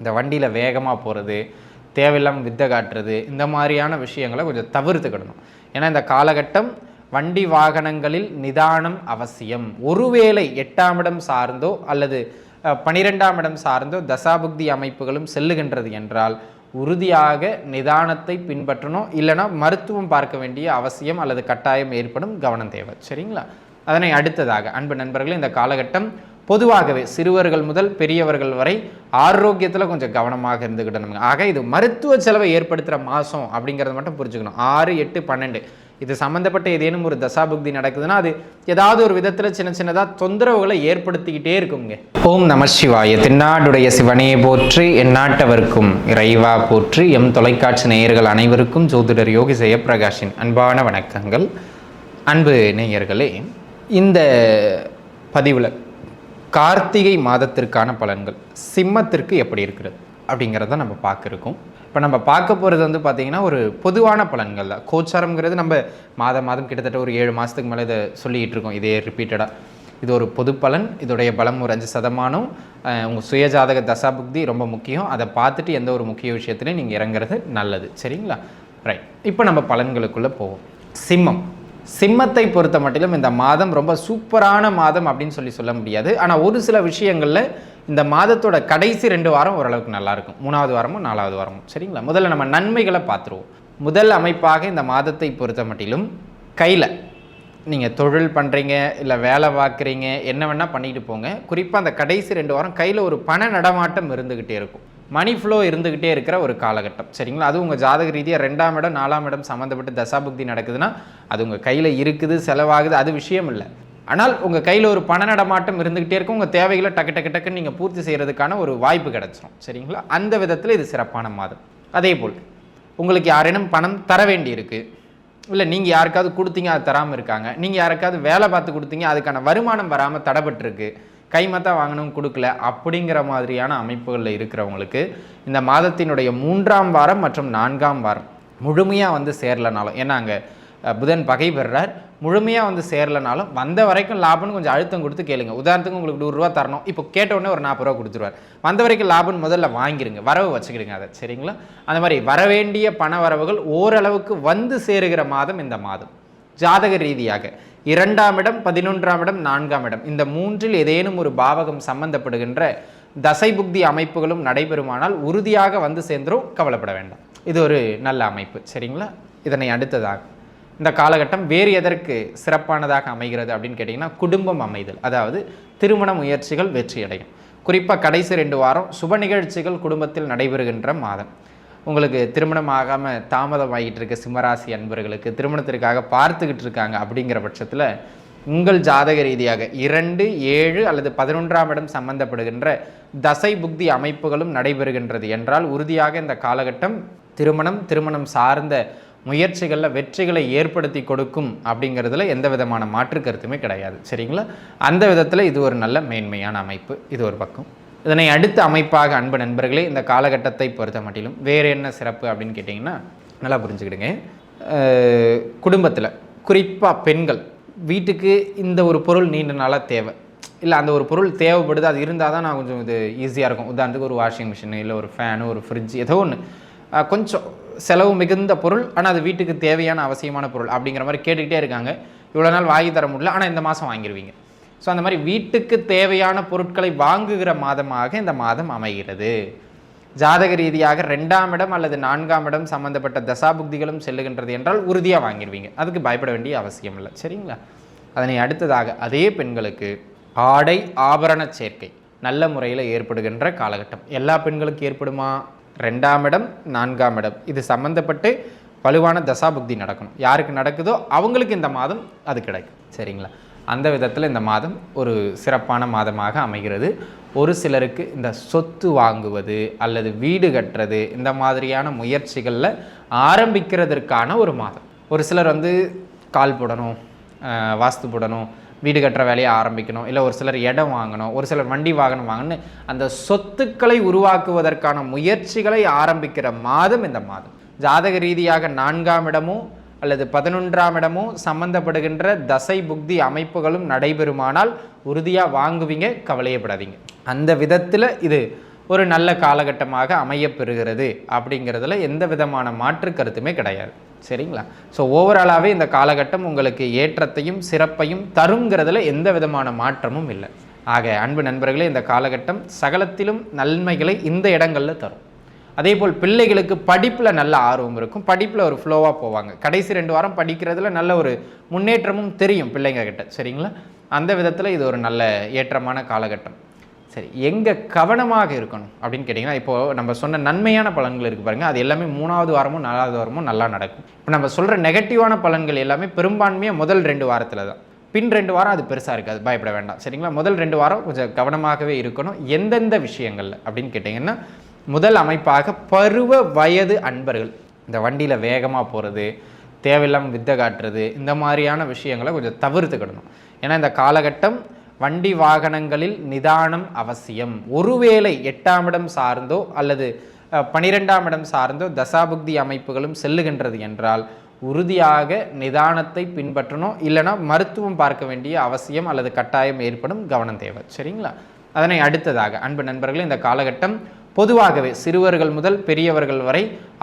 இந்த வண்டியில் வேகமாக போகிறது தேவையில்லாமல் வித்தை காட்டுறது இந்த மாதிரியான விஷயங்களை கொஞ்சம் தவிர்த்துக்கிடணும். ஏன்னா இந்த காலகட்டம் வண்டி வாகனங்களில் நிதானம் அவசியம். ஒருவேளை எட்டாம் இடம் சார்ந்தோ அல்லது பனிரெண்டாம் இடம் சார்ந்தோ தசாபுக்தி அமைப்புகளும் செல்லுகின்றது என்றால் உறுதியாக நிதானத்தை பின்பற்றணும். இல்லைன்னா மருத்துவம் பார்க்க வேண்டிய அவசியம் அல்லது கட்டாயம் ஏற்படும் கவனம் தேவை. சரிங்களா? அதனை அடுத்ததாக அன்பு நண்பர்களே இந்த காலகட்டம் பொதுவாகவே சிறுவர்கள் முதல் பெரியவர்கள் வரை ஆரோக்கியத்தில் கொஞ்சம் கவனமாக இருந்துக்கிட்டணும் ஆக இது மருத்துவ செலவை ஏற்படுத்துகிற மாதம் அப்படிங்கிறத மட்டும் புரிஞ்சுக்கணும். ஆறு எட்டு பன்னெண்டு. இது சம்மந்தப்பட்ட ஏதேனும் ஒரு தசாபுக்தி நடக்குதுன்னா அது ஏதாவது ஒரு விதத்தில் சின்ன சின்னதாக தொந்தரவுகளை ஏற்படுத்திக்கிட்டே இருக்குங்க. ஓம் நம சிவாய. தென்னாடுடைய சிவனையை போற்றி எந்நாட்டவர்க்கும் இறைவா போற்றி எம் தொலைக்காட்சி நேயர்கள் அனைவருக்கும் ஜோதிடர் யோகி ஜெயப்பிரகாஷின் அன்பான வணக்கங்கள். அன்பு நேயர்களே இந்த பதிவில் கார்த்திகை மாதத்திற்கான பலன்கள் சிம்மத்திற்கு எப்படி இருக்கிறது அப்படிங்கிறத நம்ம பார்க்க இருக்கோம் இப்போ நம்ம பார்க்க போகிறது வந்து பார்த்திங்கன்னா ஒரு பொதுவான பலன்கள் தான். கோச்சாரம்ங்கிறது நம்ம மாதம் மாதம் கிட்டத்தட்ட ஒரு ஏழு மாதத்துக்கு மேலே இதை சொல்லிக்கிட்டு இருக்கோம். இதே ரிப்பீட்டடாக இது ஒரு பொது பலன். இதோடைய பலம் ஒரு அஞ்சு சதமானம். உங்கள் சுயஜாதக தசாபுக்தி ரொம்ப முக்கியம். அதை பார்த்துட்டு எந்த ஒரு முக்கிய விஷயத்துலையும் நீங்கள் இறங்குறது நல்லது. சரிங்களா? ரைட் இப்போ நம்ம பலன்களுக்குள்ளே போவோம். சிம்மம். சிம்மத்தை பொறுத்த மட்டிலும் இந்த மாதம் ரொம்ப சூப்பரான மாதம் அப்படின்னு சொல்லி சொல்ல முடியாது. ஆனால் ஒரு சில விஷயங்களில் இந்த மாதத்தோட கடைசி ரெண்டு வாரம் ஓரளவுக்கு நல்லாயிருக்கும் மூணாவது வாரமும் நாலாவது வாரமும். சரிங்களா? முதல்ல நம்ம நன்மைகளை பார்த்துருவோம். முதல் அமைப்பாக இந்த மாதத்தை பொறுத்த மட்டிலும் கையில். நீங்கள் தொழில் பண்ணுறீங்க இல்லை வேலை பார்க்குறீங்க என்ன வேணால் பண்ணிட்டு போங்க. குறிப்பாக அந்த கடைசி ரெண்டு வாரம் கையில் ஒரு பண நடமாட்டம் இருந்துக்கிட்டே இருக்கும். மணி ஃப்ளோ இருந்துக்கிட்டே இருக்கிற ஒரு காலகட்டம். சரிங்களா? அது உங்கள் ஜாதக ரீதியாக ரெண்டாம் இடம் நாலாம் இடம் சம்மந்தப்பட்ட தசாபுக்தி நடக்குதுன்னா அது உங்கள் கையில் இருக்குது செலவாகுது அது விஷயம் இல்லை. ஆனால் உங்கள் கையில் ஒரு பண நடமாட்டம் இருந்துக்கிட்டே இருக்கும் உங்கள் தேவைகளை டக்கு டக்கு டக்குன்னு நீங்கள் பூர்த்தி செய்கிறதுக்கான ஒரு வாய்ப்பு கிடைச்சிரும். சரிங்களா? அந்த விதத்தில் இது சிறப்பான மாதம். அதே போல் உங்களுக்கு யாரேனும் பணம் தர வேண்டி இருக்குது இல்லை நீங்கள் யாருக்காவது கொடுத்தீங்க அது தராமல் இருக்காங்க நீங்கள் யாருக்காவது வேலை பார்த்து கொடுத்தீங்க அதுக்கான வருமானம் வராமல் தடைபட்டிருக்கு கைமத்தா வாங்கணும் கொடுக்கல அப்படிங்கிற மாதிரியான அமைப்புகளில் இருக்கிறவங்களுக்கு இந்த மாதத்தினுடைய மூன்றாம் வாரம் மற்றும் நான்காம் வாரம் முழுமையாக வந்து சேரலனாலும் ஏன்னா அங்கே புதன் பகை பெறுறார் முழுமையாக வந்து சேரலனாலும் வந்த வரைக்கும் லாபம்னு கொஞ்சம் அழுத்தம் கொடுத்து கேளுங்க. உதாரணத்துக்கு உங்களுக்கு நூறுரூவா தரணும். இப்போ கேட்டவுடனே ஒரு நாற்பது ரூபா கொடுத்துருவார். வந்த வரைக்கும் லாபம் முதல்ல வாங்கிருங்க. வரவு வச்சுக்கிடுங்க அதை. சரிங்களா? அந்த மாதிரி வரவேண்டிய பண வரவுகள் ஓரளவுக்கு வந்து சேருகிற மாதம் இந்த மாதம். ஜாதக ரீதியாக. இரண்டாம் இடம் பதினொன்றாம் இடம் நான்காம் இடம். இந்த மூன்றில் ஏதேனும் ஒரு பாவகம் சம்பந்தப்படுகின்ற தசை புக்தி அமைப்புகளும் நடைபெறுமானால் உறுதியாக வந்து சேர்ந்துரும் கவலைப்பட வேண்டாம். இது ஒரு நல்ல அமைப்பு சரிங்களா? இதனை அடுத்ததாக இந்த காலகட்டம் வேறு எதற்கு சிறப்பானதாக அமைகிறது அப்படின்னு கேட்டிங்கன்னா குடும்பம் அமைதல் அதாவது திருமண முயற்சிகள் வெற்றியடையும். குறிப்பாக கடைசி ரெண்டு வாரம் சுப நிகழ்ச்சிகள் குடும்பத்தில் நடைபெறுகின்ற மாதம். உங்களுக்கு திருமணம் ஆகாமல் தாமதம் ஆகிட்டு இருக்க சிம்மராசி அன்பர்களுக்கு திருமணத்திற்காக பார்த்துக்கிட்டு இருக்காங்க அப்படிங்கிற பட்சத்தில் உங்கள் ஜாதக ரீதியாக இரண்டு ஏழு அல்லது பதினொன்றாம் இடம் சம்பந்தப்படுகின்ற தசை புக்தி அமைப்புகளும் நடைபெறுகின்றது என்றால் உறுதியாக இந்த காலகட்டம் திருமணம் திருமணம் சார்ந்த முயற்சிகளில் வெற்றிகளை ஏற்படுத்தி கொடுக்கும் அப்படிங்கிறதுல எந்த விதமான மாற்று கருத்துமே கிடையாது. சரிங்களா? அந்த விதத்தில் இது ஒரு நல்ல மேன்மையான அமைப்பு. இது ஒரு பக்கம். இதனை அடுத்த அமைப்பாக அன்பு நண்பர்களே இந்த காலகட்டத்தை பொறுத்த மட்டிலும் வேறு என்ன சிறப்பு அப்படின்னு கேட்டிங்கன்னா நல்லா புரிஞ்சுக்கிடுங்க. குடும்பத்தில் குறிப்பாக பெண்கள் வீட்டுக்கு இந்த ஒரு பொருள் நீண்ட நாளாக தேவை. இல்லை அந்த ஒரு பொருள் தேவைப்படுது அது இருந்தால் தான் நான் கொஞ்சம் இது ஈஸியாக இருக்கும். உதாரணத்துக்கு ஒரு வாஷிங் மிஷின் இல்லை ஒரு ஃபேனு ஒரு ஃப்ரிட்ஜ் ஏதோ ஒன்று கொஞ்சம் செலவு மிகுந்த பொருள் ஆனால் அது வீட்டுக்கு தேவையான அவசியமான பொருள் அப்படிங்கிற மாதிரி கேட்டுக்கிட்டே இருக்காங்க. இவ்வளோ நாள் வாங்கி தர முடியல ஆனால் இந்த மாதம் வாங்கிடுவீங்க ஸோ அந்த மாதிரி வீட்டுக்கு தேவையான பொருட்களை வாங்குகிற மாதமாக இந்த மாதம் அமைகிறது. ஜாதக ரீதியாக ரெண்டாம் இடம் அல்லது நான்காம் இடம் சம்பந்தப்பட்ட தசாபுக்திகளும் செல்லுகின்றது என்றால் உறுதியாக வாங்கிடுவீங்க அதுக்கு பயப்பட வேண்டிய அவசியம் இல்லை. சரிங்களா? அதனை அடுத்ததாக அதே பெண்களுக்கு ஆடை ஆபரண சேர்க்கை நல்ல முறையில் ஏற்படுகின்ற காலகட்டம். எல்லா பெண்களுக்கும் ஏற்படுமா? ரெண்டாம் இடம் நான்காம் இடம். இது சம்பந்தப்பட்டு வலுவான தசாபுக்தி நடக்கணும். யாருக்கு நடக்குதோ அவங்களுக்கு இந்த மாதம் அது கிடைக்கும். சரிங்களா? அந்த விதத்தில் இந்த மாதம் ஒரு சிறப்பான மாதமாக அமைகிறது. ஒரு சிலருக்கு இந்த சொத்து வாங்குவது அல்லது வீடு கட்டுறது இந்த மாதிரியான முயற்சிகளில் ஆரம்பிக்கிறதற்கான ஒரு மாதம். ஒரு சிலர் வந்து கால் போடணும் வாஸ்து போடணும் வீடு கட்டுற வேலையை ஆரம்பிக்கணும் இல்லை ஒரு சிலர் இடம் வாங்கணும் ஒரு சிலர் வண்டி வாகனம் வாங்கணும் அந்த சொத்துக்களை உருவாக்குவதற்கான முயற்சிகளை ஆரம்பிக்கிற மாதம் இந்த மாதம். ஜாதக ரீதியாக நான்காம் இடமும் அல்லது பதினொன்றாம் இடமும் சம்பந்தப்படுகின்ற தசை புக்தி அமைப்புகளும் நடைபெறுமானால் உறுதியாக வாங்குவீங்க கவலையப்படாதீங்க. அந்த விதத்தில் இது ஒரு நல்ல காலகட்டமாக அமையப்பெறுகிறது அப்படிங்கிறதுல எந்த விதமான மாற்று கருத்துமே கிடையாது. சரிங்களா? ஸோ ஓவராலாகவே இந்த காலகட்டம் உங்களுக்கு ஏற்றத்தையும் சிறப்பையும் தருங்கிறதுல எந்த விதமான மாற்றமும் இல்லை. ஆக அன்பு நண்பர்களே இந்த காலகட்டம் சகலத்திலும் நன்மைகளை இந்த இடங்களில் தரும். அதே போல் பிள்ளைகளுக்கு படிப்பில் நல்ல ஆர்வம் இருக்கும். படிப்பில் ஒரு ஃப்ளோவாக போவாங்க. கடைசி ரெண்டு வாரம் படிக்கிறதுல நல்ல ஒரு முன்னேற்றமும் தெரியும் பிள்ளைங்க கிட்ட. சரிங்களா? அந்த விதத்தில் இது ஒரு நல்ல ஏற்றமான காலகட்டம். சரி எங்கே கவனமாக இருக்கணும் அப்படின்னு கேட்டிங்கன்னா இப்போது நம்ம சொன்ன நன்மையான பலன்கள் இருக்குது பாருங்கள் அது எல்லாமே மூணாவது வாரமும் நாலாவது வாரமும் நல்லா நடக்கும். இப்போ நம்ம சொல்கிற நெகட்டிவான பலன்கள் எல்லாமே பெரும்பான்மையாக முதல் ரெண்டு வாரத்தில் தான். பின் ரெண்டு வாரம் அது பெருசாக இருக்காது. பயப்பட வேண்டாம். சரிங்களா? முதல் ரெண்டு வாரம் கொஞ்சம் கவனமாகவே இருக்கணும். எந்தெந்த விஷயங்களில் அப்படின்னு கேட்டிங்கன்னா முதல் அமைப்பாக பருவ வயது அன்பர்கள். இந்த வண்டியில் வேகமாக போகிறது தேவையில்லாமல் வித்தை காட்டுறது இந்த மாதிரியான விஷயங்களை கொஞ்சம் தவிர்த்துக்கிடணும். ஏன்னா இந்த காலகட்டம் வண்டி வாகனங்களில் நிதானம் அவசியம். ஒருவேளை எட்டாம் இடம் சார்ந்தோ அல்லது பனிரெண்டாம் இடம் சார்ந்தோ தசாபுக்தி அமைப்புகளும் செல்லுகின்றது என்றால் உறுதியாக நிதானத்தை பின்பற்றணும். இல்லைன்னா மருத்துவம் பார்க்க வேண்டிய அவசியம் அல்லது கட்டாயம் ஏற்படும் கவனம் தேவை. சரிங்களா? அதனை அடுத்ததாக அன்பு நண்பர்களே இந்த காலகட்டம் பொதுவாகவே சிறுவர்கள் முதல் பெரியவர்கள் வரை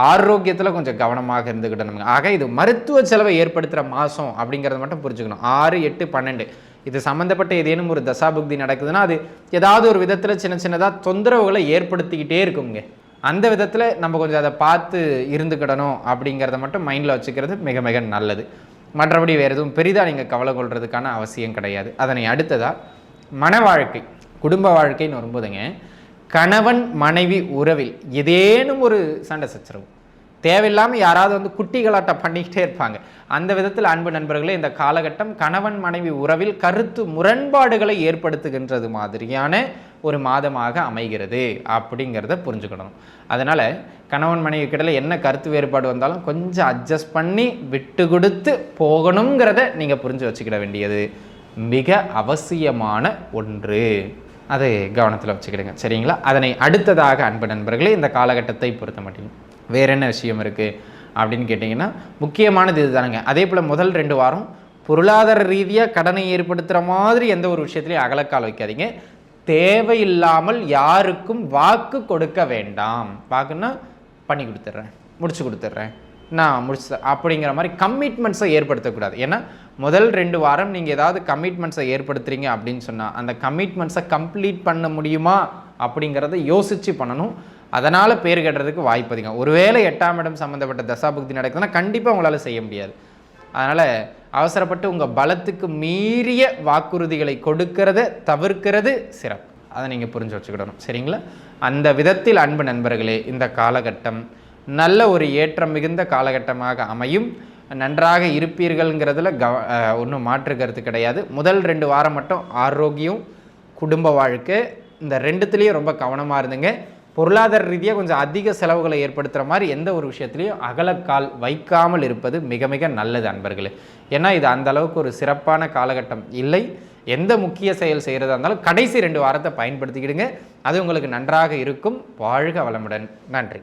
ஆரோக்கியத்தில் கொஞ்சம் கவனமாக இருந்துக்கிட்டோம் ஆக இது மருத்துவ செலவை ஏற்படுத்துகிற மாதம் அப்படிங்கிறத மட்டும் புரிஞ்சுக்கணும். ஆறு எட்டு பன்னெண்டு. இது சம்மந்தப்பட்ட ஏதேனும் ஒரு தசாபுக்தி நடக்குதுன்னா அது ஏதாவது ஒரு விதத்தில் சின்ன சின்னதாக தொந்தரவுகளை ஏற்படுத்திக்கிட்டே இருக்குங்க. அந்த விதத்தில் நம்ம கொஞ்சம் அதை பார்த்து இருந்துக்கிடணும் அப்படிங்கிறத மட்டும் மைண்டில் வச்சுக்கிறது மிக மிக நல்லது. மற்றபடி வேறு எதுவும் பெரிதாக நீங்கள் கவலை கொள்கிறதுக்கான அவசியம் கிடையாது. அதனை அடுத்ததாக மன வாழ்க்கை குடும்ப வாழ்க்கைன்னு வரும்போதுங்க கணவன் மனைவி உறவில் ஏதேனும் ஒரு சண்டை சச்சரவு தேவையில்லாமல் யாராவது வந்து குட்டிகளாட்டம் பண்ணிக்கிட்டே இருப்பாங்க. அந்த விதத்தில் அன்பு நண்பர்களே இந்த காலகட்டம் கணவன் மனைவி உறவில் கருத்து முரண்பாடுகளை ஏற்படுத்துகின்றது மாதிரியான ஒரு மாதமாக அமைகிறது அப்படிங்கிறத புரிஞ்சுக்கணும். அதனால் கணவன் மனைவி கிட்டல என்ன கருத்து வேறுபாடு வந்தாலும் கொஞ்சம் அட்ஜஸ்ட் பண்ணி விட்டு கொடுத்து போகணுங்கிறத நீங்கள் புரிஞ்சு வச்சுக்கிட வேண்டியது. மிக அவசியமான ஒன்று. அது கவனத்தில் வச்சுக்கிடுங்க. சரிங்களா? அதனை அடுத்ததாக அன்பு நண்பர்களே இந்த காலகட்டத்தை பொறுத்த மட்டும் வேற என்ன விஷயம் இருக்குது அப்படின்னு கேட்டிங்கன்னா முக்கியமானது இதுதானுங்க. அதே போல் முதல் ரெண்டு வாரம் பொருளாதார ரீதியாக கடனை ஏற்படுத்துகிற மாதிரி எந்த ஒரு விஷயத்துலையும் அகலக்கால் வைக்காதீங்க. தேவையில்லாமல் யாருக்கும் வாக்கு கொடுக்க வேண்டாம். வாக்குன்னா பண்ணி கொடுத்துட்றேன் முடிச்சு கொடுத்துட்றேன். நான் முடிச்சு அப்படிங்கிற மாதிரி கமிட்மெண்ட்ஸை ஏற்படுத்தக்கூடாது. ஏன்னா முதல் ரெண்டு வாரம் நீங்கள் ஏதாவது கமிட்மெண்ட்ஸை ஏற்படுத்துறீங்க அப்படின்னு சொன்னால் அந்த கமிட்மெண்ட்ஸை கம்ப்ளீட் பண்ண முடியுமா அப்படிங்கிறத யோசித்து பண்ணணும். அதனால் பேர் கட்டுறதுக்கு வாய்ப்பு அதிகம். ஒருவேளை எட்டாம் இடம் சம்மந்தப்பட்ட தசாபுக்தி நடக்குதுன்னா கண்டிப்பாக உங்களால் செய்ய முடியாது. அதனால் அவசரப்பட்டு உங்கள் பலத்துக்கு மீறிய வாக்குறுதிகளை கொடுக்கறத தவிர்க்கிறது சிறப்பு. அதை நீங்கள் புரிஞ்சு வச்சுக்கிடணும். சரிங்களா? அந்த விதத்தில் அன்பு நண்பர்களே இந்த காலகட்டம் நல்ல ஒரு ஏற்றம் மிகுந்த காலகட்டமாக அமையும். நன்றாக இருப்பீர்கள்ங்கிறதுல கவ ஒன்றும் மாற்று கருத்து கிடையாது. முதல் ரெண்டு வாரம் மட்டும் ஆரோக்கியம் குடும்ப வாழ்க்கை இந்த ரெண்டுத்துலேயும் ரொம்ப கவனமாக இருந்துங்க. பொருளாதார ரீதியாக கொஞ்சம் அதிக செலவுகளை ஏற்படுத்துகிற மாதிரி எந்த ஒரு விஷயத்துலையும் அகலக்கால் வைக்காமல் இருப்பது மிக மிக நல்லது அன்பர்களே. ஏன்னா இது அந்த அளவுக்கு ஒரு சிறப்பான காலகட்டம் இல்லை. எந்த முக்கிய செயல் செய்கிறதா இருந்தாலும் கடைசி ரெண்டு வாரத்தை பயன்படுத்திக்கிடுங்க. அது உங்களுக்கு நன்றாக இருக்கும். வாழ்க வளமுடன். நன்றி.